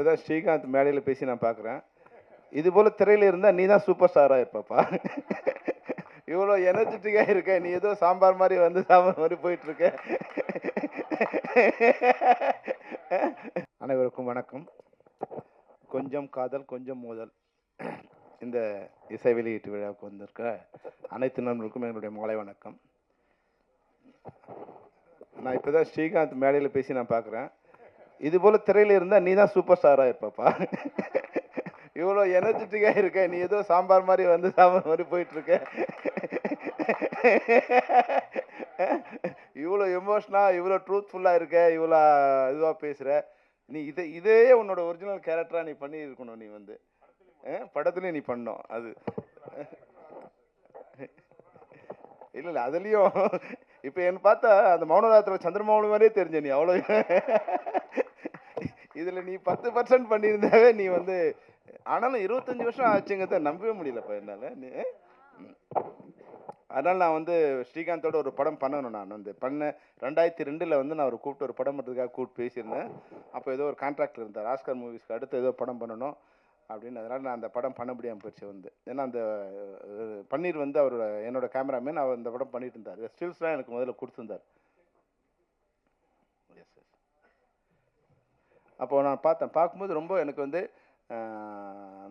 இப்போ தான் ஸ்ரீகாந்த் மேடையில் பேசி நான் பார்க்குறேன் இது போல் திரையில் இருந்தால் நீ தான் சூப்பர் ஸ்டாராக இருப்பாப்பா. இவ்வளோ எனர்ஜெட்டிக்காக இருக்க நீ ஏதோ சாம்பார் மாதிரி வந்து சாம்பார் மாதிரி போயிட்டுருக்க அனைவருக்கும் வணக்கம். கொஞ்சம் காதல் கொஞ்சம் மோதல். இந்த இசை வெளியீட்டு விழாவுக்கு வந்திருக்க அனைத்து நண்பர்களுக்கும் எங்களுடைய மாலை வணக்கம். நான் இப்போ தான் ஸ்ரீகாந்த் மேடையில் பேசி நான் பார்க்குறேன் இது போல் திரையில் இருந்தால் நீ தான் சூப்பர் ஸ்டாராக இருப்பப்பா. இவ்வளோ எனர்ஜெட்டிக்காக இருக்க. நீ ஏதோ சாம்பார் மாதிரி வந்து சாம்பார் மாதிரி போயிட்டுருக்க. இவ்வளோ எமோஷனா இவ்வளோ ட்ரூத்ஃபுல்லாக இருக்க இவ்வளோ இதுவாக பேசுகிற நீ இதை இதே உன்னோட ஒரிஜினல் கேரக்டராக நீ பண்ணி இருக்கணும் நீ வந்து. படத்துலேயும் நீ பண்ணோம் அது. இல்லை இல்லை அதுலேயும் இப்போ என்ன பார்த்தா அந்த மௌனராத்திர சந்திரமௌலி மாதிரியே தெரிஞ்ச நீ அவ்வளோ இதில் நீ பத்து பர்சன்ட் பண்ணியிருந்தாவே நீ வந்து ஆனாலும் இருபத்தஞ்சி வருஷம் ஆச்சுங்கிறத நம்பவே முடியலப்பா என்னால். நீ அதனால் நான் வந்து ஸ்ரீகாந்தோட ஒரு படம் பண்ணணும் நான் வந்து பண்ண. ரெண்டாயிரத்தி ரெண்டில் வந்து நான் ஒரு கூப்பிட்டு ஒரு படம் பண்ணுறதுக்காக கூப்பிட்டு பேசியிருந்தேன். அப்போ ஏதோ ஒரு கான்ட்ராக்ட் இருந்தார். ஆஸ்கர் மூவிஸ்க்கு அடுத்து ஏதோ படம் பண்ணணும் அப்படின்னு. அதனால் நான் அந்த படம் பண்ண முடியாமல் போயிடுச்சு வந்து. ஏன்னா அந்த பன்னீர் வந்து அவரோட என்னோட கேமராமேன் அவர் அந்த படம் பண்ணிட்டு இருந்தார். ஸ்டில்ஸ்லாம் எனக்கு முதல்ல கொடுத்துருந்தார். அப்போது நான் பார்த்தேன் பார்க்கும்போது ரொம்ப எனக்கு வந்து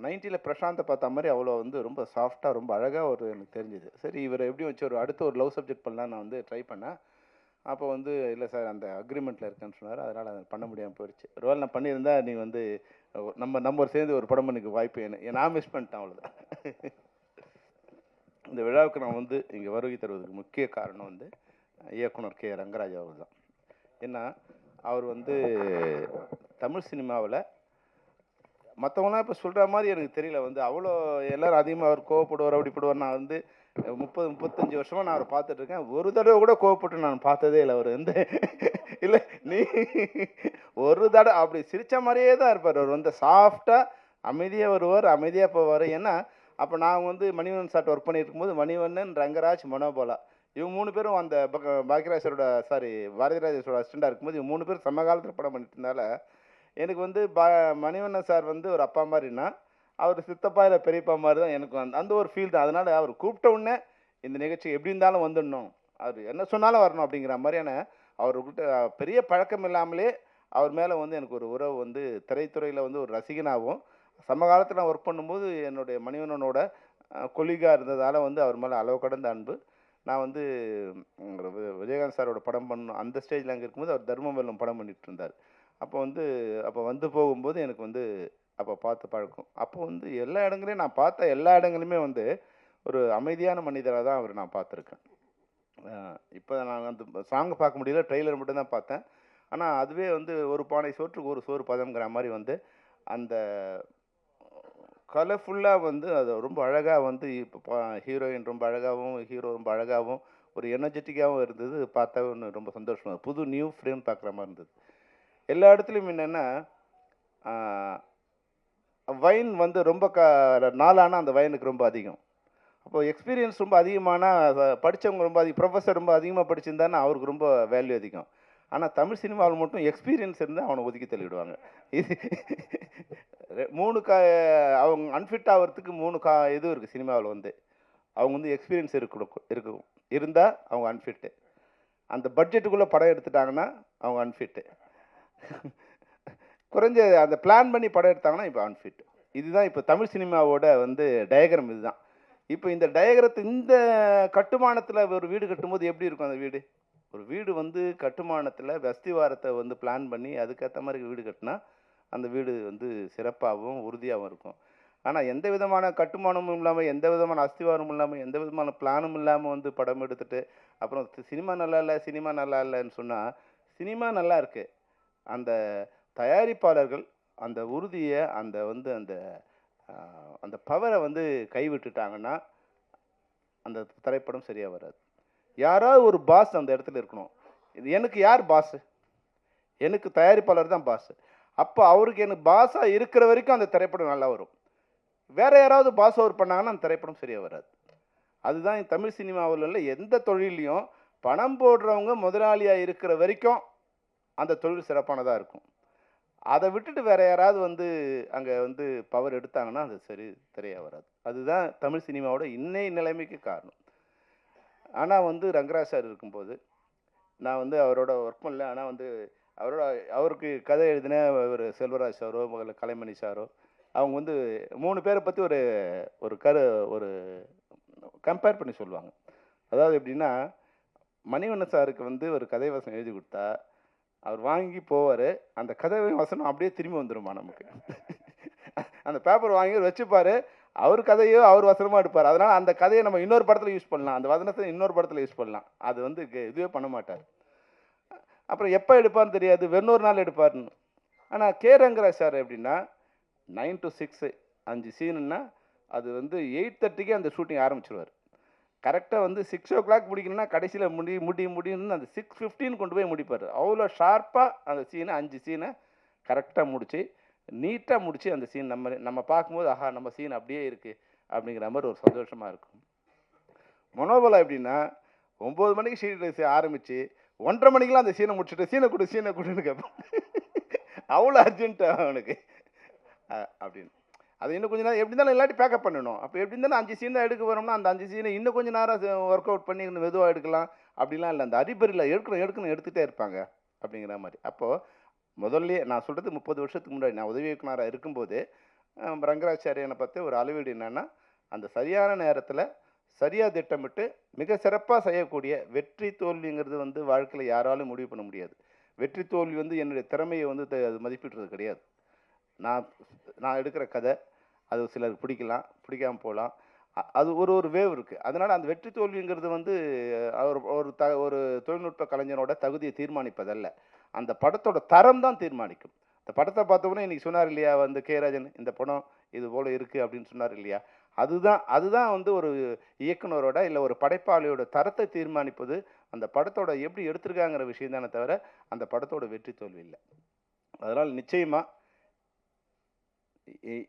நைன்ட்டியில் பிரசாந்தை பார்த்த மாதிரி அவ்வளோ வந்து ரொம்ப சாஃப்டாக ரொம்ப அழகாக ஒரு எனக்கு தெரிஞ்சுது. சரி இவர் எப்படி வச்சு ஒரு அடுத்த ஒரு லவ் சப்ஜெக்ட் பண்ணலாம் நான் வந்து ட்ரை பண்ணேன். அப்போ வந்து இல்லை சார் அந்த அக்ரிமெண்ட்டில் இருக்கேன்னு சொன்னார். அதனால் அதை பண்ண முடியாமல் போயிடுச்சு ஒருவேளை நான் பண்ணியிருந்தா நீ வந்து நம்ம நம்ம ஒரு சேர்ந்து ஒரு படம் பண்ணிக்க வாய்ப்பு என்ன நான் மிஸ் பண்ணிட்டேன் அவ்வளோதான் இந்த விழாவுக்கு நான் வந்து இங்கே வருகை தருவதற்கு முக்கிய காரணம் வந்து இயக்குனர் கே. ரங்கராஜ் அவர் தான். ஏன்னா அவர் வந்து தமிழ் சினிமாவில் மற்றவங்களாம் இப்போ சொல்கிற மாதிரி எனக்கு தெரியல. வந்து அவ்வளோ எல்லாரும் அதிகமாக அவர் கோவப்படுவார் அப்படிப்படுவார். நான் வந்து முப்பது முப்பத்தஞ்சு வருஷமாக நான் அவரை பார்த்துட்ருக்கேன் ஒரு தடவை கூட கோவப்பட்டு நான் பார்த்ததே இல்லை அவர். வந்து இல்லை நீ ஒரு தடவை அப்படி சிரித்த மாதிரியே தான் இருப்பார். அவர் வந்து சாஃப்டாக அமைதியாக வருவார் அமைதியாக போவார். ஏன்னா அப்போ நான் வந்து மணிவண்ணன் சார்ட் ஒர்க் பண்ணியிருக்கும்போது மணிவண்ணன் ரங்கராஜ் மனோபாலா இவங்க மூணு பேரும் அந்த பக்க- பாக்யராஜரோட சாரி பாரதிராஜரோட அசிஸ்டண்டாக இருக்கும்போது இவங்க மூணு பேரும் சமகாலத்தில் படம் பண்ணிட்டு இருந்தால எனக்கு வந்து பா மணிவண்ணன் சார் வந்து ஒரு அப்பா மாதிரின்னா அவர் சித்தப்பா இல்லை பெரியப்பா மாதிரி தான் எனக்கு அந்த அந்த ஒரு ஃபீல் தான். அதனால் அவர் கூப்பிட்ட உடனே இந்த நிகழ்ச்சி எப்படி இருந்தாலும் வந்துடணும். அவர் என்ன சொன்னாலும் வரணும் அப்படிங்கிற மாதிரியான அவர்கிட்ட பெரிய பழக்கம் இல்லாமலே அவர் மேலே வந்து எனக்கு ஒரு உறவு வந்து திரைத்துறையில் வந்து ஒரு ரசிகனாகவும் சமகாலத்தில் நான் ஒர்க் பண்ணும்போது என்னுடைய மணிவண்ணனோட கொலிகா இருந்ததால் வந்து அவர் மேலே அளவு கடந்த அன்பு. நான் வந்து விஜயகாந்த் சாரோட படம் பண்ணணும் அந்த ஸ்டேஜில் அங்கே இருக்கும்போது அவர் தர்ம வெல்லம் படம் பண்ணிட்டு இருந்தார் அப்போ வந்து அப்போ வந்து போகும்போது எனக்கு வந்து அப்போ பார்த்து பழக்கம். அப்போ வந்து எல்லா இடங்களையும் நான் பார்த்த எல்லா இடங்களுமே வந்து ஒரு அமைதியான மனிதராக தான் அவர் நான் பார்த்துருக்கேன். இப்போ நான் அந்த சாங் பார்க்க முடியல ட்ரெய்லர் மட்டும் தான் பார்த்தேன். ஆனால் அதுவே வந்து ஒரு பானை சோற்றுக்கு ஒரு சோறு பதம்ங்கிற மாதிரி வந்து அந்த கலர்ஃபுல்லாக வந்து அது ரொம்ப அழகாக வந்து இப்போ ஹீரோயின் ரொம்ப அழகாகவும் ஹீரோ ரொம்ப அழகாகவும் ஒரு எனர்ஜெட்டிக்காகவும் இருந்தது. பார்த்தா ஒன்று ரொம்ப சந்தோஷமாக புது நியூ ஃப்ரேம் பார்க்குற மாதிரி இருந்தது. எல்லா இடத்துலையும் என்னென்னா வைன் வந்து ரொம்ப க நாளான அந்த வைனுக்கு ரொம்ப அதிகம். அப்போது எக்ஸ்பீரியன்ஸ் ரொம்ப அதிகமான படித்தவங்க ரொம்ப அதிகம் ப்ரொஃபஸர் ரொம்ப அதிகமாக படிச்சிருந்தாருன்னா அவருக்கு ரொம்ப வேல்யூ அதிகம். ஆனால் தமிழ் சினிமாவில் மட்டும் எக்ஸ்பீரியன்ஸ் இருந்தால் அவனை ஒதுக்கி தள்ளிவிடுவாங்க இது மூணு கா அவங்க அன்ஃபிட் ஆகிறதுக்கு மூணு கா இது இருக்குது சினிமாவில் வந்து. அவங்க வந்து எக்ஸ்பீரியன்ஸ் இருக்கணும் இருக்கும் இருந்தால் அவங்க அன்ஃபிட்டு அந்த பட்ஜெட்டுக்குள்ளே படம் எடுத்துட்டாங்கன்னா அவங்க அன்ஃபிட்டு குறைஞ்ச அந்த பிளான் பண்ணி படம் எடுத்தாங்கன்னா இப்போ அன்ஃபிட் இதுதான் இப்போ தமிழ் சினிமாவோட வந்து டயக்ராம் இதுதான். இப்போ இந்த டயக்ரத்து இந்த கட்டுமானத்தில் ஒரு வீடு கட்டும்போது எப்படி இருக்கும் அந்த வீடு? ஒரு வீடு வந்து கட்டுமானத்தில் அஸ்திவாரத்தை வந்து பிளான் பண்ணி அதுக்கேற்ற மாதிரி வீடு கட்டினா அந்த வீடு வந்து சிறப்பாகவும் உறுதியாகவும் இருக்கும். ஆனால் எந்த விதமான கட்டுமானமும் இல்லாமல் எந்த விதமான அஸ்திவாரமும் இல்லாமல் எந்த விதமான பிளானும் இல்லாமல் வந்து படம் எடுத்துட்டு அப்புறம் சினிமா நல்லா இல்லை சினிமா நல்லா இல்லைன்னு சொன்னால் சினிமா நல்லா இருக்கு. அந்த தயாரிப்பாளர்கள் அந்த உறுதியை அந்த வந்து அந்த அந்த பவரை வந்து கைவிட்டுட்டாங்கன்னா அந்த திரைப்படம் சரியாக வராது. யாராவது ஒரு பாஸ் அந்த இடத்துல இருக்கணும். இது எனக்கு யார் பாஸு எனக்கு தயாரிப்பாளர் தான் பாஸு அப்போ அவருக்கு எனக்கு பாஸாக இருக்கிற வரைக்கும் அந்த திரைப்படம் நல்லா வரும். வேறு யாராவது பாஸ் ஓவர் பண்ணாங்கன்னா அந்த திரைப்படம் சரியாக வராது. அதுதான் தமிழ் சினிமாவில் உள்ள எந்த தொழிலையும் பணம் போடுறவங்க முதலாளியாக இருக்கிற வரைக்கும் அந்த தொழில் சிறப்பானதாக இருக்கும். அதை விட்டுட்டு வேறு யாராவது வந்து அங்கே வந்து பவர் எடுத்தாங்கன்னா அது சரி திரையாக வராது. அதுதான் தமிழ் சினிமாவோட இன்னைய நிலைமைக்கு காரணம். ஆனால் வந்து ரங்கராஜ் சார் இருக்கும்போது நான் வந்து அவரோட ஒர்க் பண்ணல. ஆனால் வந்து அவரோட அவருக்கு கதை எழுதின ஒரு செல்வராஜ் சாரோ முதல்ல கலைமணி சாரோ அவங்க வந்து மூணு பேரை பற்றி ஒரு ஒரு கரு ஒரு கம்பேர் பண்ணி சொல்லுவாங்க. அதாவது எப்படின்னா மணிவண்ணன் சாருக்கு வந்து ஒரு கதை வசனம் எழுதி கொடுத்தா அவர் வாங்கி போவார் அந்த கதை வசனம் அப்படியே திரும்பி வந்துருமா நமக்கு. அந்த பேப்பர் வாங்கி வச்சுப்பார் அவர் கதையோ அவர் வசனமாக எடுப்பார். அதனால் அந்த கதையை நம்ம இன்னொரு படத்தில் யூஸ் பண்ணலாம். அந்த வசனத்தை இன்னொரு படத்தில் யூஸ் பண்ணலாம். அது வந்து க- இதுவே பண்ண மாட்டார். அப்புறம் எப்போ எடுப்பார்னு தெரியாது வெண்ணூறு நாள் எடுப்பார்னு. ஆனால் கே ரங்கராஜ் சார் எப்படின்னா நைன் டு சிக்ஸு அஞ்சு சீனுன்னா அது வந்து எயிட் தேர்ட்டிக்கே அந்த ஷூட்டிங் ஆரம்பிச்சிருவார். கரெக்டாக வந்து சிக்ஸ் ஓ கிளாக் முடிக்கணும்னா கடைசியில் முடி முடி முடியும்னு அந்த சிக்ஸ் ஃபிஃப்டீன் கொண்டு போய் முடிப்பார். அவ்வளோ ஷார்ப்பாக அந்த சீனை அஞ்சு சீனை கரெக்டாக முடித்து நீட்டாக முடித்து அந்த சீன் நம்ம நம்ம பார்க்கும்போது ஆஹா நம்ம சீன் அப்படியே இருக்குது அப்படிங்கிற மாதிரி ஒரு சந்தோஷமாக இருக்கும். மனோபலம் எப்படின்னா ஒம்பது மணிக்கு ஷீட் ஆரம்பித்து ஒன்றரை மணிக்கெலாம் அந்த சீனை முடிச்சுட்டு சீனை கொடு சீனை கொடுன்னு கேட்பேன் அவ்வளோ அர்ஜென்ட்டாக அவனுக்கு. அப்படின்னு. அது இன்னும் கொஞ்ச நேரம் எப்படி இருந்தாலும் இல்லாட்டி பேக்கப் பண்ணணும். அப்போ எப்படி இருந்தாலும் அஞ்சு சீன் தான் எடுக்க வரோம்னா அந்த அஞ்சு சீனை இன்னும் கொஞ்சம் நேரம் ஒர்க் அவுட் பண்ணி இன்னும் மெதுவாக எடுக்கலாம். அப்படிலாம் இல்லை. அந்த அரிபரியில் எடுக்கணும் எடுக்கணும் எடுத்துகிட்டே இருப்பாங்க. அப்படிங்கிற மாதிரி. அப்போது முதல்ல நான் சொல்கிறது முப்பது வருஷத்துக்கு முன்னாடி நான் உதவி இயக்குனராக இருக்கும்போது ரங்கராச்சாரியனை பற்றி ஒரு அளவீடு என்னென்னா அந்த சரியான நேரத்தில் சரியாக திட்டமிட்டு மிக சிறப்பாக செய்யக்கூடிய வெற்றி தோல்விங்கிறது வந்து வாழ்க்கையில் யாராலும் முடிவு பண்ண முடியாது. வெற்றி தோல்வி வந்து என்னுடைய திறமையை வந்து த- அது மதிப்பிடுறது கிடையாது. நான் நான் எடுக்கிற கதை அது சிலருக்கு பிடிக்கலாம் பிடிக்காமல் போகலாம். அது ஒரு ஒரு வேவ் இருக்குது அதனால் அந்த வெற்றி தோல்விங்கிறது வந்து ஒரு ஒரு த ஒரு தொழில்நுட்ப கலைஞனோட தகுதியை தீர்மானிப்பதல்ல. அந்த படத்தோட தரம் தான் தீர்மானிக்கும். இந்த படத்தை பார்த்தோன்னே இன்றைக்கி சொன்னார் இல்லையா வந்து கே. ராஜன் இந்த படம் இது போல் இருக்குது அப்படின்னு சொன்னார் இல்லையா? அதுதான் அதுதான் வந்து ஒரு இயக்குனரோட இல்லை ஒரு படைப்பாளியோட தரத்தை தீர்மானிப்பது அந்த படத்தோட எப்படி எடுத்திருக்காங்கிற விஷயம் தானே தவிர அந்த படத்தோட வெற்றி தோல்வி இல்லை. அதனால் நிச்சயமாக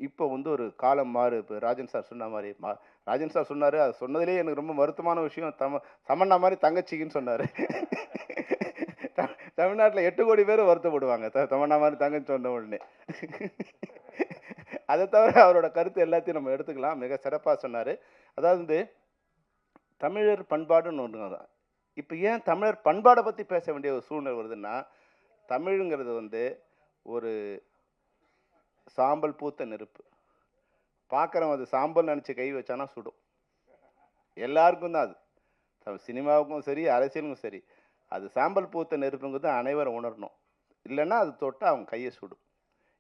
இப்போ வந்து ஒரு காலம் மாறு. இப்போ ராஜன் சார் சொன்ன மாதிரி மா ராஜன் சார் சொன்னார் அது சொன்னதுலேயே எனக்கு ரொம்ப வருத்தமான விஷயம். தம சமண்ணா மாதிரி தங்கச்சிக்குன்னு சொன்னார். தமிழ்நாட்டில் எட்டு கோடி பேர் வருத்தப்படுவாங்க. த தமண்ணா மாதிரி தங்கச்சி சொன்ன உடனே. அதை தவிர அவரோட கருத்து எல்லாத்தையும் நம்ம எடுத்துக்கலாம். மிக சிறப்பாக சொன்னார். அதாவது வந்து தமிழர் பண்பாடுன்னு ஒன்று தான் இப்போ ஏன் தமிழர் பண்பாடை பற்றி பேச வேண்டிய ஒரு சூழ்நிலை வருதுன்னா தமிழுங்கிறது வந்து ஒரு சாம்பல் பூத்த நெருப்பு. பார்க்குறவன் அது சாம்பல் நினச்சி கை வச்சானா சுடும். எல்லாருக்கும் தான் அது. த- சினிமாவுக்கும் சரி அரசியலுக்கும் சரி. அது சாம்பல் பூத்த நெருப்புங்கிறது அனைவரும் உணரணும். இல்லைன்னா அது தொட்டு அவன் கையை சுடும்.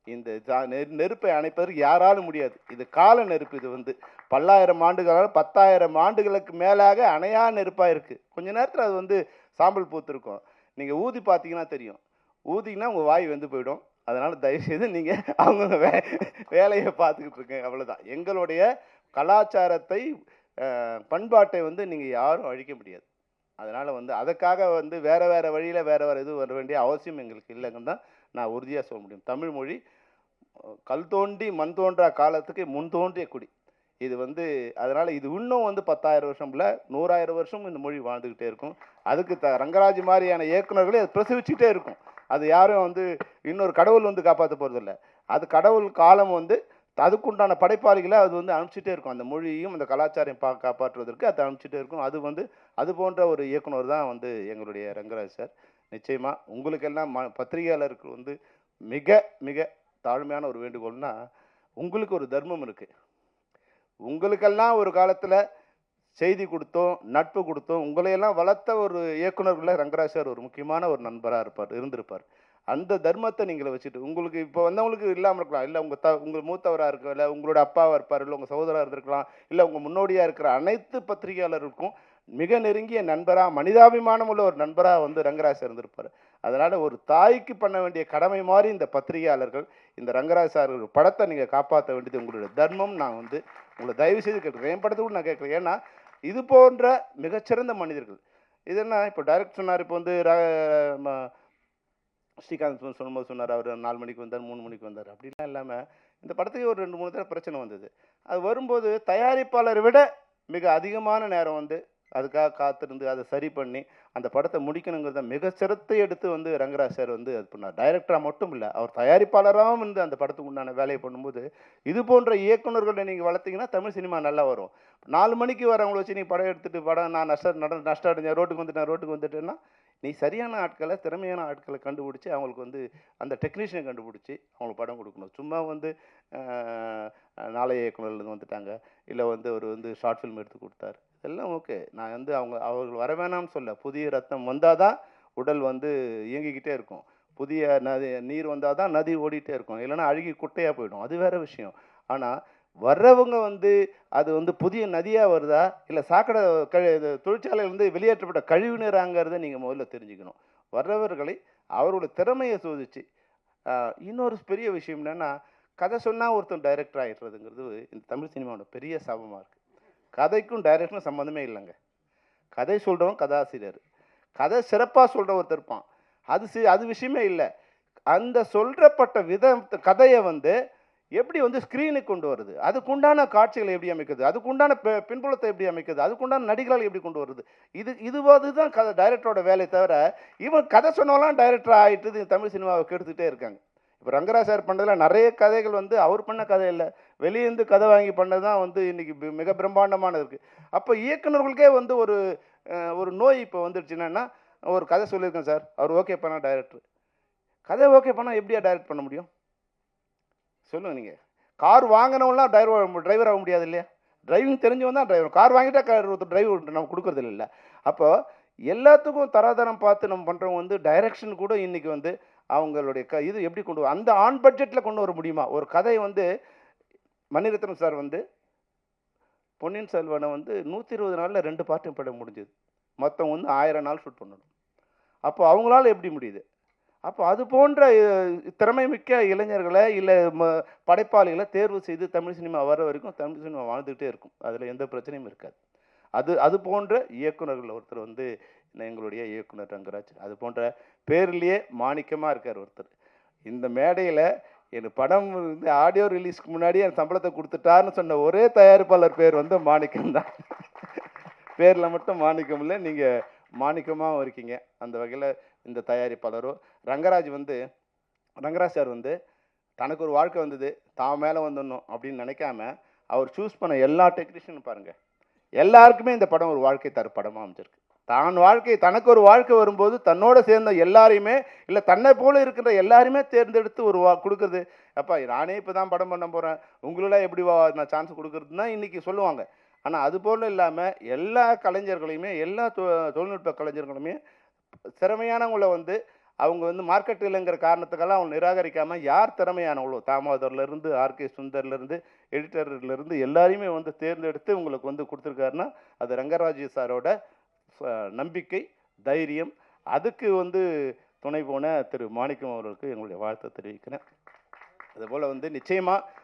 இந்த ஜா- நெரு- நெருப்பை அணைப்பதற்கு யாராலும் முடியாது. இது கால நெருப்பு இது வந்து பல்லாயிரம் ஆண்டுகளால் பத்தாயிரம் ஆண்டுகளுக்கு மேலாக அணையா நெருப்பாக இருக்குது கொஞ்ச நேரத்தில் அது வந்து சாம்பல் பூத்துருக்கும். நீங்கள் ஊதி பார்த்தீங்கன்னா தெரியும். ஊதிங்கன்னா உங்கள் வாய் வந்து போயிடும். அதனால் தயவுசெய்து நீங்கள் அவங்க வே வேலையை பார்த்துக்கிட்டு இருக்கேன் அவ்வளோதான் எங்களுடைய கலாச்சாரத்தை பண்பாட்டை வந்து நீங்கள் யாரும் அழிக்க முடியாது. அதனால் வந்து அதுக்காக வந்து வேறு வேறு வழியில் வேறு வேறு இது வர வேண்டிய அவசியம் எங்களுக்கு இல்லைங்கன்னு தான் நான் உறுதியாக சொல்ல முடியும். தமிழ் மொழி கல் தோண்டி மண் தோன்றா காலத்துக்கு முன் தோன்றிய குடி. இது வந்து அதனால் இது இன்னும் வந்து பத்தாயிரம் வருஷம் இல்லை நூறாயிரம் வருஷம் இந்த மொழி வாழ்ந்துக்கிட்டே இருக்கும். அதுக்கு த ரங்கராஜ் மாதிரியான இயக்குநர்களே அது பிரசவிச்சுட்டே இருக்கும். அது யாரும் வந்து இன்னொரு கடவுள் வந்து காப்பாற்ற போகிறதில்ல அது கடவுள் காலம் வந்து அதுக்குண்டான படைப்பாளிகளை அது வந்து அனுப்பிச்சிட்டே இருக்கும். அந்த மொழியும் அந்த கலாச்சாரம் பா காப்பாற்றுவதற்கு அது அனுப்பிச்சிட்டே இருக்கும். அது வந்து அது போன்ற ஒரு இயக்குனர் தான் வந்து எங்களுடைய ரங்கராஜ் சார். நிச்சயமாக உங்களுக்கெல்லாம் ம பத்திரிகையாளருக்கு வந்து மிக மிக தாழ்மையான ஒரு வேண்டுகோள்னா உங்களுக்கு ஒரு தர்மம் இருக்குது உங்களுக்கெல்லாம் ஒரு காலத்தில் செய்தி கொடுத்தோம் நட்பு கொடுத்தோம் உங்களையெல்லாம் வளர்த்த ஒரு இயக்குநர்களில் ரங்கராஜ் சார் ஒரு முக்கியமான ஒரு நண்பராக இருப்பார் இருந்திருப்பார். அந்த தர்மத்தை நீங்கள் வச்சுட்டு உங்களுக்கு இப்போ வந்தவங்களுக்கு இல்லாமல் இருக்கலாம். இல்லை உங்கள் த உங்கள் மூத்தவராக இருக்க இல்லை உங்களோட அப்பாவாக இருப்பார் இல்லை உங்கள் சகோதரராக இருந்திருக்கலாம் இல்லை உங்கள் முன்னோடியாக இருக்கிற அனைத்து பத்திரிகையாளருக்கும் மிக நெருங்கிய நண்பராக மனிதாபிமானம் உள்ள ஒரு நண்பராக வந்து ரங்கராஜ் இருந்திருப்பார். அதனால் ஒரு தாய்க்கு பண்ண வேண்டிய கடமை மாதிரி இந்த பத்திரிகையாளர்கள் இந்த ரங்கராஜ் சார் ஒரு படத்தை நீங்கள் காப்பாற்ற வேண்டியது உங்களுடைய தர்மம். நான் வந்து உங்களை தயவு செய்து கேட்குறேன். என் படத்தை கூட நான் கேட்குறேன். ஏன்னா இது போன்ற மிகச்சிறந்த மனிதர்கள். இது என்ன இப்போ டைரக்ட் சொன்னார் இப்போ வந்து ம- ஸ்ரீகாந்த் சொ- சொல்லும்போது சொன்னார் அவர் நாலு மணிக்கு வந்தார் மூணு மணிக்கு வந்தார். அப்படிலாம் இல்லாமல் இந்த படத்துக்கு ஒரு ரெண்டு மூணு தடவை பிரச்சனை வந்தது. அது வரும்போது தயாரிப்பாளரை விட மிக அதிகமான நேரம் வந்து அதுக்காக காத்திருந்து அதை சரி பண்ணி அந்த படத்தை முடிக்கணுங்கிறத மிக சிரத்தை எடுத்து வந்து ரங்கராஜ் சார் வந்து அது பண்ணார். டைரக்டராக மட்டும் இல்லை அவர் தயாரிப்பாளராகவும் இருந்து அந்த படத்துக்கு உண்டான வேலையை பண்ணும்போது இது போன்ற இயக்குனர்களை நீங்கள் வளர்த்தீங்கன்னா தமிழ் சினிமா நல்லா வரும். நாலு மணிக்கு வரவங்களை வச்சு நீ படம் எடுத்துட்டு படம் நான் நஷ்டம் நட நஷ்டம் அடைஞ்சேன் ரோட்டுக்கு வந்துட்டேன் ரோட்டுக்கு வந்துட்டேன்னா நீ சரியான ஆட்களை திறமையான ஆட்களை கண்டுபிடிச்சி அவங்களுக்கு வந்து அந்த டெக்னீஷியனை கண்டுபிடிச்சி அவங்களுக்கு படம் கொடுக்கணும். சும்மா வந்து நாளைய இயக்குநர்லேருந்து வந்துட்டாங்க. இல்லை வந்து அவர் வந்து ஷார்ட் ஃபிலிம் எடுத்து கொடுத்தாரு. எல்லாம் ஓகே. நான் வந்து அவங்க அவர்கள் வர வேணாம்னு சொல்ல. புதிய ரத்தம் வந்தால் தான் உடல் வந்து இயங்கிக்கிட்டே இருக்கும். புதிய நதி நீர் வந்தால் தான் நதி ஓடிட்டே இருக்கும். இல்லைன்னா அழுகி குட்டையாக போயிடும். அது வேறு விஷயம். ஆனால் வர்றவங்க வந்து அது வந்து புதிய நதியாக வருதா? இல்லை சாக்கடை கழி இது தொழிற்சாலையிலேருந்து வெளியேற்றப்பட்ட கழிவுநீராங்கிறத நீங்கள் முதல்ல தெரிஞ்சுக்கணும். வர்றவர்களை அவர்களுடைய திறமையை சோதிச்சு இன்னொரு பெரிய விஷயம் என்னென்னா கதை சொன்னால் ஒருத்தன் டைரக்டர் ஆகிடுறதுங்கிறது இந்த தமிழ் சினிமாவோட பெரிய சாபமாக இருக்குது கதைக்கும் டைரக்ஷனும் சம்மந்தமே இல்லைங்க. கதை சொல்கிறவன் கதாசிரியர். கதை சிறப்பாக சொல்கிற ஒருத்தர் இருப்பான். அது சி அது விஷயமே இல்லை. அந்த சொல்கிறப்பட்ட வித கதையை வந்து எப்படி வந்து ஸ்க்ரீனுக்கு கொண்டு வருது? அதுக்குண்டான காட்சிகளை எப்படி அமைக்குது? அதுக்குண்டான பின்புலத்தை எப்படி அமைக்கிறது அதுக்குண்டான நடிகர்களை எப்படி கொண்டு வருது? இது இது தான் கதை டைரக்டரோட வேலையை தவிர இவன் கதை சொன்னாலாம் டைரக்டர் ஆகிட்டு இது தமிழ் சினிமாவை கெடுத்துகிட்டே இருக்காங்க. இப்போ ரங்கராஜ் சார் பண்ணதுல நிறைய கதைகள் வந்து அவர் பண்ண கதை இல்லை. வெளியேருந்து கதை வாங்கி பண்ணது தான் வந்து இன்றைக்கி மிக பிரம்மாண்டமானது இருக்குது அப்போ இயக்குனர்களுக்கே வந்து ஒரு ஒரு நோய் இப்போ வந்துடுச்சு ஒரு கதை சொல்லியிருக்கேன் சார். அவர் ஓகே பண்ணால் டைரக்டர். கதை ஓகே பண்ணால் எப்படியா டைரக்ட் பண்ண முடியும்? சொல்லுங்கள் நீங்கள் கார் வாங்கினவங்களாம் டிரைவர் டிரைவர் ஆக முடியாது இல்லையா? டிரைவிங் தெரிஞ்சவன் தான் டிரைவர். கார் வாங்கிட்டா கார் ஒருத்தர் டிரைவர் நம்ம கொடுக்குறது இல்லை. அப்போது எல்லாத்துக்கும் தராதரம் பார்த்து நம்ம பண்ணுறவங்க வந்து டைரக்ஷன் கூட இன்றைக்கி வந்து அவங்களுடைய க இது எப்படி கொண்டு அந்த ஆன் பட்ஜெட்டில் கொண்டு வர முடியுமா? ஒரு கதை வந்து மணிரத்னம் சார் வந்து பொன்னியின் செல்வனை வந்து நூற்றி இருபது நாளில் ரெண்டு பாட்டும் படம் முடிஞ்சது. மொத்தம் வந்து ஆயிரம் நாள் ஷூட் பண்ணணும். அப்போ அவங்களால எப்படி முடியுது? அப்போ அது போன்ற திறமை மிக்க இளைஞர்களை இல்லை படைப்பாளிகளை தேர்வு செய்து தமிழ் சினிமா வர வரைக்கும் தமிழ் சினிமா வாழ்ந்துகிட்டே இருக்கும். அதில் எந்த பிரச்சனையும் இருக்காது. அது அது போன்ற இயக்குனர்கள் ஒருத்தர் வந்து எங்களுடைய இயக்குனர் ரங்கராஜ் அது போன்ற பேர்லேயே மாணிக்கமாக இருக்கார் ஒருத்தர். இந்த மேடையில் என் படம் வந்து ஆடியோ ரிலீஸ்க்கு முன்னாடி என் சம்பளத்தை கொடுத்துட்டாருன்னு சொன்ன ஒரே தயாரிப்பாளர் பேர் வந்து மாணிக்கம் தான். பேரில் மட்டும் மாணிக்கம் இல்லை நீங்கள் மாணிக்கமாகவும் இருக்கீங்க. அந்த வகையில் இந்த தயாரிப்பாளரோ ரங்கராஜ் வந்து ரங்கராஜ் சார் வந்து தனக்கு ஒரு வாழ்க்கை வந்தது தான் மேலே வந்துடணும் அப்படின்னு நினைக்காம அவர் சூஸ் பண்ண எல்லா டெக்னீஷியனும் பாருங்கள் எல்லாருக்குமே இந்த படம் ஒரு வாழ்க்கை தர படமாக அமைஞ்சிருக்கு. தான் வாழ்க்கை தனக்கு ஒரு வாழ்க்கை வரும்போது தன்னோட சேர்ந்த எல்லாரையுமே இல்லை தன்னை போல இருக்கிற எல்லாருமே தேர்ந்தெடுத்து ஒரு வா கொடுக்குறது. அப்பா நானே இப்போ தான் படம் பண்ண போகிறேன் உங்களெல்லாம் எப்படி வா நான் சான்ஸ் கொடுக்குறதுன்னா இன்றைக்கி சொல்லுவாங்க. ஆனால் அது போல இல்லாமல் எல்லா கலைஞர்களையுமே எல்லா தொ- தொழில்நுட்ப கலைஞர்களுமே திறமையானவங்கள வந்து அவங்க வந்து மார்க்கெட் இல்லைங்கிற காரணத்துக்கெல்லாம் அவங்க நிராகரிக்காமல் யார் திறமையானவங்களோ தாமோதர்லேருந்து ஆர்கே சுந்தர்லேருந்து எடிட்டர்லேருந்து எல்லாரையுமே வந்து தேர்ந்தெடுத்து உங்களுக்கு வந்து கொடுத்துருக்காருன்னா அது ரங்கராஜ் சாரோட நம்பிக்கை தைரியம். அதுக்கு வந்து துணை போன திரு. மாணிக்கம் அவர்களுக்கு எங்களுடைய வாழ்த்தை தெரிவிக்கிறேன். அதுபோல் வந்து நிச்சயமாக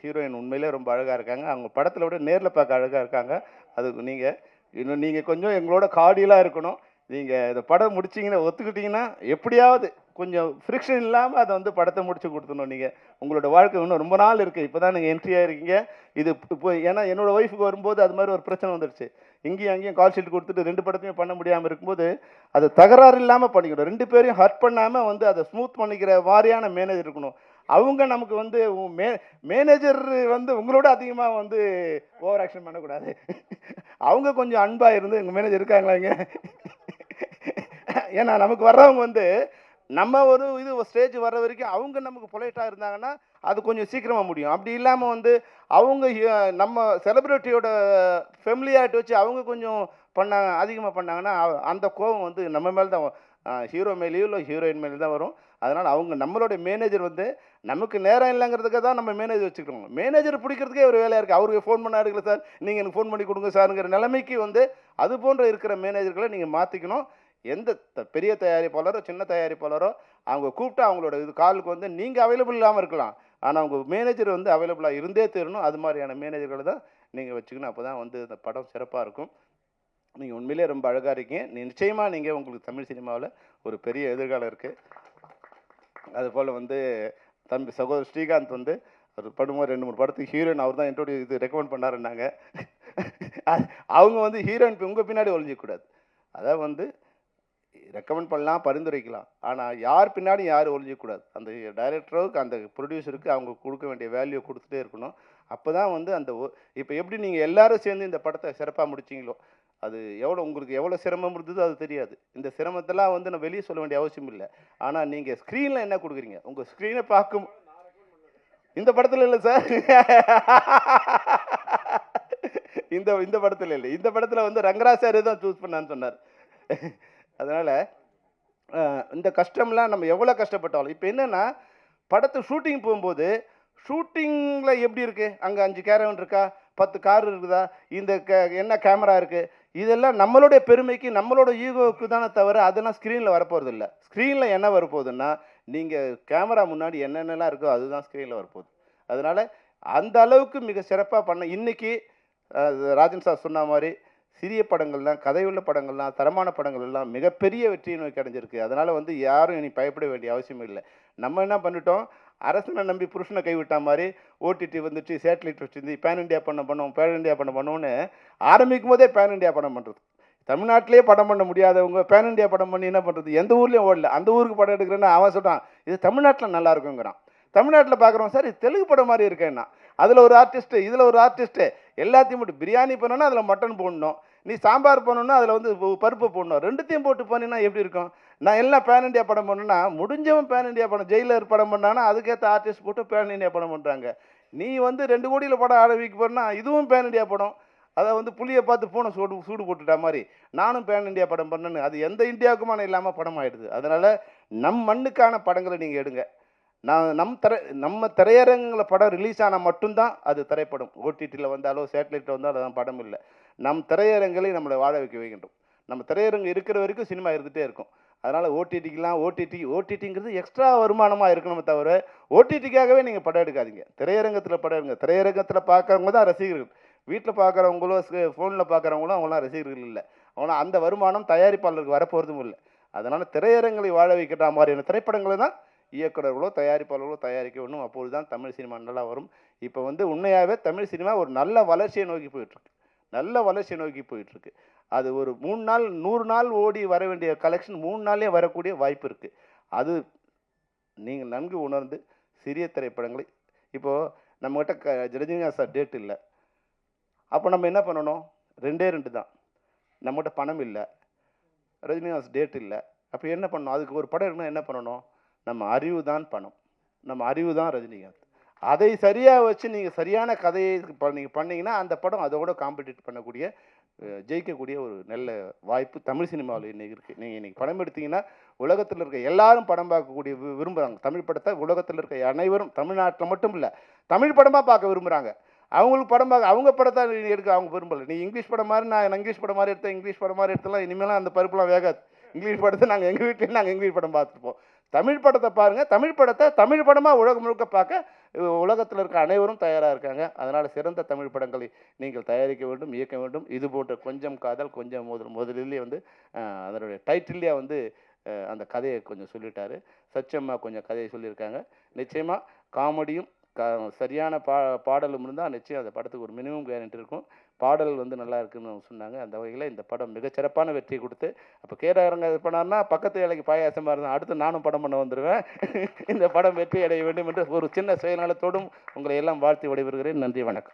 ஹீரோயின் உண்மையிலே ரொம்ப அழகாக இருக்காங்க. அவங்க படத்தில் விட நேரில் பார்க்க அழகாக இருக்காங்க. அதுக்கு நீங்கள் இன்னும் நீங்கள் கொஞ்சம் எங்களோட காடியெலாம் இருக்கணும். நீங்கள் இந்த படம் முடிச்சிங்கன்னா ஒத்துக்கிட்டிங்கன்னா எப்படியாவது கொஞ்சம் ஃப்ரிக்ஷன் இல்லாமல் அதை வந்து படத்தை முடிச்சு கொடுத்துடணும் நீங்கள் உங்களோட வாழ்க்கை இன்னும் ரொம்ப நாள் இருக்குது இப்போ தான் நீங்கள் என்ட்ரி ஆகிருக்கீங்க இது இப்போ ஏன்னா என்னோட ஒய்ஃபுக்கு வரும்போது அது மாதிரி ஒரு பிரச்சனை வந்துடுச்சு இங்கேயும் அங்கேயும் கால் ஷீட் கொடுத்துட்டு ரெண்டு படத்தையும் பண்ண முடியாமல் இருக்கும்போது அது தகராறு இல்லாமல் பண்ணிக்கணும். ரெண்டு பேரையும் ஹர்ட் பண்ணாமல் வந்து அதை ஸ்மூத் பண்ணிக்கிற மாதிரியான மேனேஜர் இருக்கணும். அவங்க நமக்கு வந்து உ- மே மேனேஜர் வந்து உங்களோட அதிகமாக வந்து ஓவர் ஆக்ஷன் பண்ணக்கூடாது. அவங்க கொஞ்சம் அன்பாக இருந்து எங்கள் மேனேஜர் இருக்காங்களா இங்கே? ஏன்னா நமக்கு வர்றவங்க வந்து நம்ம ஒரு இது ஸ்டேஜ் வர்ற வரைக்கும் அவங்க நமக்கு பொலைட்டாக இருந்தாங்கன்னா அது கொஞ்சம் சீக்கிரமாக முடியும். அப்படி இல்லாமல் வந்து அவங்க நம்ம செலிப்ரிட்டியோட ஃபெமிலியாகிட்டு வச்சு அவங்க கொஞ்சம் பண்ணாங்க அதிகமாக பண்ணாங்கன்னா அந்த கோபம் வந்து நம்ம மேலே தான் ஹீரோ மேலேயும் இல்லை ஹீரோயின் மேலே தான் வரும். அதனால் அவங்க நம்மளுடைய மேனேஜர் வந்து நமக்கு நேரம் இல்லைங்கிறதுக்கு தான் நம்ம மேனேஜர் வச்சுக்கிறோம். மேனேஜர் பிடிக்கிறதுக்கே ஒரு வேலையாக இருக்குது அவருக்கு ஃபோன் பண்ண எடுக்கல சார் நீங்கள் எனக்கு ஃபோன் பண்ணி கொடுங்க சாருங்கிற நிலைமைக்கு வந்து அது போன்ற இருக்கிற மேனேஜர்களை நீங்கள் மாற்றிக்கணும் எந்த த- பெரிய தயாரிப்பாளரோ சின்ன தயாரிப்பாளரோ அவங்க கூப்பிட்டு அவங்களோட இது காலுக்கு வந்து நீங்கள் அவைலபிள் இல்லாமல் இருக்கலாம். ஆனால் அவங்க மேனேஜர் வந்து அவைலபிளாக இருந்தே தீரணும். அது மாதிரியான மேனேஜர்களை தான் நீங்கள் வச்சுக்கணும். அப்போ தான் வந்து இந்த படம் சிறப்பாக இருக்கும். நீங்கள் உண்மையிலேயே ரொம்ப அழகாக இருக்கீங்க. நிச்சயமாக நீங்கள் உங்களுக்கு தமிழ் சினிமாவில் ஒரு பெரிய எதிர்காலம் இருக்குது அதுபோல் வந்து தம்பி சகோதரர் ஸ்ரீகாந்த் வந்து ஒரு படுமோ ரெண்டு மூணு படத்துக்கு ஹீரோயின் அவர் தான் என்னோட இது ரெக்கமெண்ட் பண்ணாருன்னாங்க. அவங்க வந்து ஹீரோயின் உங்கள் பின்னாடி ஒழிஞ்சிக்கூடாது அதான் வந்து ரெக்கமெண்ட் பண்ணலாம் பரிந்துரைக்கலாம். ஆனால் யார் பின்னாடி யார் ஒழிஞ்சிக்கூடாது அந்த டைரக்டருக்கு அந்த ப்ரொடியூசருக்கு அவங்க கொடுக்க வேண்டிய வேல்யூ கொடுத்துட்டே இருக்கணும். அப்போ தான் வந்து அந்த இப்போ எப்படி நீங்கள் எல்லாரும் சேர்ந்து இந்த படத்தை சிறப்பாக முடிச்சீங்களோ அது எவ்வளோ உங்களுக்கு எவ்வளோ சிரமம் இருந்ததோ அது தெரியாது. இந்த சிரமத்தெல்லாம் வந்து நான் வெளியே சொல்ல வேண்டிய அவசியம் இல்லை. ஆனால் நீங்கள் ஸ்க்ரீனில் என்ன கொடுக்குறீங்க? உங்கள் ஸ்க்ரீனை பார்க்கும் இந்த படத்தில் இல்லை சார் இந்த இந்த படத்தில் இல்லை. இந்த படத்தில் வந்து ரங்கராஜ் சார் தான் சூஸ் பண்ணான்னு சொன்னார். அதனால் இந்த கஷ்டம்லாம் நம்ம எவ்வளோ கஷ்டப்பட்டாலும் இப்போ என்னென்னா படத்தை ஷூட்டிங் போகும்போது ஷூட்டிங்கில் எப்படி இருக்குது அங்கே அஞ்சு கேரவன் இருக்கா? பத்து கார் இருக்குதா? இந்த க என்ன கேமரா இருக்குது இதெல்லாம் நம்மளுடைய பெருமைக்கு நம்மளோட ஈகோவுக்கு தானே தவிர அதெல்லாம் ஸ்க்ரீனில் வரப்போகிறது இல்லை ஸ்க்ரீனில் என்ன வரப்போகுதுன்னா நீங்கள் கேமரா முன்னாடி என்னென்னலாம் இருக்கோ அதுதான் ஸ்க்ரீனில் வரப்போகுது. அதனால் அந்த அளவுக்கு மிக சிறப்பாக பண்ண இன்றைக்கி ராஜன் சார் சொன்ன மாதிரி சிறிய படங்கள்லாம் கதையுள்ள படங்கள்லாம் தரமான படங்கள் எல்லாம் மிகப்பெரிய வெற்றியை நோக்கி அடைஞ்சிருக்கு. அதனால் வந்து யாரும் இனி பயப்பட வேண்டிய அவசியம் இல்லை. நம்ம என்ன பண்ணிட்டோம்? அரசனை நம்பி புருஷனை கைவிட்ட மாதிரி ஓடிடி வந்துச்சு சேட்டலைட் வச்சிருந்து பேன் இண்டியா பண்ண பண்ணோம் பேன் இண்டியா பண்ண பண்ணுவோன்னு ஆரம்பிக்கும் போதே பேன் இண்டியா படம் பண்ணுறது தமிழ்நாட்டிலே படம் பண்ண முடியாதவங்க பேன் இண்டியா படம் பண்ணி என்ன பண்ணுறது எந்த ஊர்லேயும் ஓடல. அந்த ஊருக்கு படம் எடுக்கிறேன்னு அவன் சொல்கிறான் இது தமிழ்நாட்டில் நல்லா இருக்குங்கிறான். தமிழ்நாட்டில் பார்க்குறோம் சார் இது தெலுங்கு படம் மாதிரி இருக்கேன்னா. அதில் ஒரு ஆர்டிஸ்ட்டு இதில் ஒரு ஆர்டிஸ்ட்டு எல்லாத்தையும் போட்டு பிரியாணி பண்ணோன்னா அதில் மட்டன் போடணும். நீ சாம்பார் பண்ணணும்னா அதில் வந்து பருப்பு போடணும். ரெண்டுத்தையும் போட்டு போனீங்கன்னா எப்படி இருக்கும்? நான் எல்லாம் பேன் இண்டியா படம் பண்ணேன்னா முடிஞ்சவன் பேன் இண்டியா படம் ஜெயிலர் படம் பண்ணானா அதுக்கேற்ற ஆர்டிஸ்ட் போட்டு பேன் இண்டியா படம் பண்ணுறாங்க நீ வந்து ரெண்டு கோடியில் படம் ஆரம்பிக்க போறேன்னா இதுவும் பேன் இண்டியா படம். அதை வந்து புளியை பார்த்து பூனை சூடு சூடு போட்டுட்டா மாதிரி நானும் பேன் இண்டியா படம் பண்ணேன்னு அது எந்த இந்தியாவுக்குமான இல்லாமல் படம் ஆகிடுது அதனால் நம் மண்ணுக்கான படங்களை நீங்கள் எடுங்க. நான் நம் திரை நம்ம திரையரங்கில் படம் ரிலீஸ் ஆனால் மட்டும்தான் அது திரைப்படம். ஓடிடியில் வந்தாலோ சேட்டலைட்டில் வந்தாலும் அதான் படம் இல்லை. நம் திரையரங்களை நம்மளை வாழ வைக்க வைக்கின்றோம். நம்ம திரையரங்கு இருக்கிற வரைக்கும் சினிமா இருந்துகிட்டே இருக்கும். அதனால் ஓடிடிக்கெலாம் ஓடிடி ஓடிடிங்கிறது எக்ஸ்ட்ரா வருமானமாக இருக்கணுமே தவிர ஓடிடிக்காகவே நீங்கள் படம் எடுக்காதீங்க. திரையரங்கத்தில் படம் எடுங்க. திரையரங்கத்தில் பார்க்குறவங்க தான் ரசிகர்கள். வீட்டில் பார்க்குறவங்களோ ஃபோனில் பார்க்குறவங்களும் அவங்களாம் ரசிகர்கள் இல்லை. அவங்களாம் அந்த வருமானம் தயாரிப்பாளருக்கு வரப்போகிறதும் இல்லை. அதனால் திரையரங்களை வாழ வைக்கிற மாதிரியான திரைப்படங்களை தான் இயக்குனர்களோ தயாரிப்பாளர்களோ தயாரிக்க வேணும் அப்போது தான் தமிழ் சினிமா நல்லா வரும். இப்போ வந்து உண்மையாகவே தமிழ் சினிமா ஒரு நல்ல வளர்ச்சியை நோக்கி போயிட்டுருக்கு. நல்ல வளர்ச்சியை நோக்கி போயிட்டுருக்கு. அது ஒரு மூணு நாள் நூறு நாள் ஓடி வர வேண்டிய கலெக்ஷன் மூணு நாளே வரக்கூடிய வாய்ப்பு இருக்குது அது நீங்கள் நன்கு உணர்ந்து சிறிய திரைப்படங்களை இப்போது நம்மகிட்ட க ரஜினிகாந்த் சார் டேட் இல்லை. அப்போ நம்ம என்ன பண்ணணும்? ரெண்டே ரெண்டு தான். நம்மகிட்ட பணம் இல்லை. ரஜினிகாந்த் டேட் இல்லை. அப்போ என்ன பண்ணணும்? அதுக்கு ஒரு படம் இருக்குன்னா என்ன பண்ணணும்? நம்ம அறிவு தான் பணம். நம்ம அறிவு தான் ரஜினிகாந்த். அதை சரியாக வச்சு நீங்கள் சரியான கதையை நீங்கள் பண்ணிங்கன்னா அந்த படம் அதோட காம்படிட் பண்ணக்கூடிய ஜெயிக்கக்கூடிய ஒரு நல்ல வாய்ப்பு தமிழ் சினிமாவில் இன்னைக்கு இருக்குது நீங்கள் இன்றைக்கி படம் எடுத்தீங்கன்னா உலகத்தில் இருக்க எல்லாரும் படம் பார்க்கக்கூடிய விரும்புகிறாங்க தமிழ் படத்தை உலகத்தில் இருக்க அனைவரும் தமிழ்நாட்டில் மட்டும் இல்லை தமிழ் படமாக பார்க்க விரும்புகிறாங்க அவங்களுக்கு படம் பார்க்க அவங்க படத்தை நீ எடுக்க அவங்க விரும்பலை. நீ இங்கிலீஷ் படம் மாதிரி நான் இங்கிலீஷ் படம் மாதிரி எடுத்தேன் இங்கிலீஷ் படம் மாதிரி எடுத்தலாம். இனிமேலாம் அந்த பருப்புலாம் வேகாது. இங்கிலீஷ் படத்தை நாங்கள் எங்கள் வீட்லேயும் நாங்கள் இங்கிலீஷ் படம் பார்த்துருப்போம் தமிழ் படத்தை பாருங்கள் தமிழ் படத்தை தமிழ் படமாக உலகம் முழுக்க பார்க்க உலகத்தில் இருக்க அனைவரும் தயாராக இருக்காங்க. அதனால் சிறந்த தமிழ் படங்களை நீங்கள் தயாரிக்க வேண்டும் இயக்க வேண்டும். இது போன்ற கொஞ்சம் காதல் கொஞ்சம் முதல். முதலிலே வந்து அதனுடைய டைட்டில்லே வந்து அந்த கதையை கொஞ்சம் சொல்லிட்டாரு. சச்சம்மா கொஞ்சம் கதையை சொல்லியிருக்காங்க. நிச்சயமாக காமெடியும் க சரியான பா பாடலும் இருந்தால் நிச்சயம் அந்த படத்துக்கு ஒரு மினிமம் கேரண்டி இருக்கும். பாடல் வந்து நல்லா இருக்குன்னு சொன்னாங்க. அந்த வகையில் இந்த படம் மிகச்சிறப்பான வெற்றி கொடுத்து அப்போ கேரங்க இது பண்ணார்னா பக்கத்து வேலைக்கு பாயாசமாக இருந்தால் அடுத்து நானும் படம் பண்ண வந்துடுவேன் இந்த படம் வெற்றி அடைய வேண்டும் என்று ஒரு சின்ன சுயநலத்தோடும் உங்களை எல்லாம் வாழ்த்தி விடைபெறுகிறேன். நன்றி வணக்கம்.